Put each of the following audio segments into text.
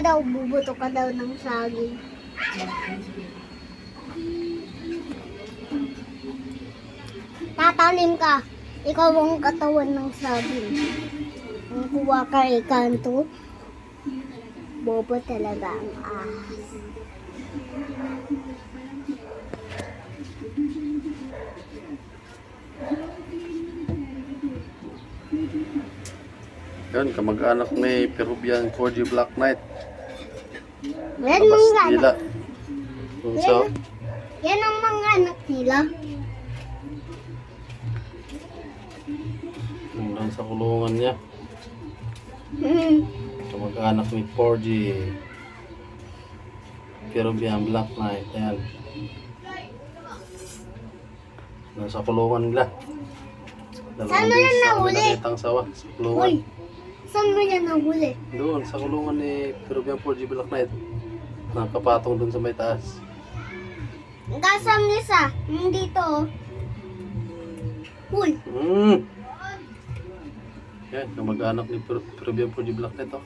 daw, bubuto ka daw ng saging. Tatalim ka. Ikaw ang katawan ng saging. Ang kuha ka ikanto. Bobo talaga ang ahas. Yan, kamag-anak ni Peruvian 4G Black Knight. Yan Labas mga anak. Bunso. Yan ang mga anak nila. Nandun sa kulungan niya. Hmm. Kamag-anak ni 4G. Peruvian Black Knight. Ayan. Nasa kulungan nila. Saan mo yan nahuli? Dalawang sa kulungan. Uy, saan mo yan nahuli? Doon, sa kulungan ni Peruvian 4G Black Knight. Nakapatong doon sa may taas. Kasam nisa. Hmm, dito. oh. Uy, Mm. Yan, kamag-anak ni Per- Peruvian 4G Black Knight. Oh.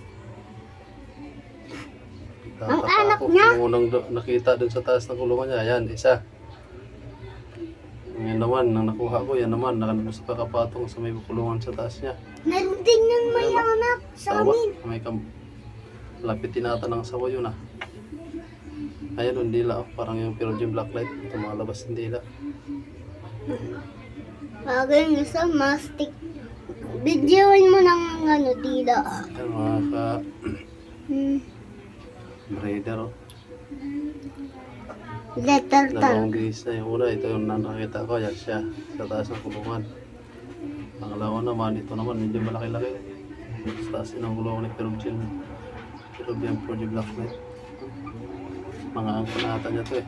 Ang Tatapa anak ako. niya? Yung unang do- nakita doon sa taas ng kulungan niya. Yan, isa. Yan naman, nang nakuha ko, yan naman, nakalabas sa kakapatong sa may kulungan sa taas niya. meron din yung may Ayan, anak sa Sawa, amin. may kam... Lapit tinata ng sawa yun ah. Ayan, yung dila. Oh. Parang yung Peruvian Black Light. Ito mga labas ng dila. Bagay yung isa, mastic. Videoin mo ng ano, dila. Ayan, mga ka... Hmm. Breeder, oh. Letter Dalawang bihis na yung una, ito yung nakita ko, yan siya, sa taas ng kulungan. Pangalawa naman, ito naman, medyo malaki-laki. Sa taas ng kulungan ni Peruvian, Peruvian Project Black Knight. Mga angkanata niya to eh.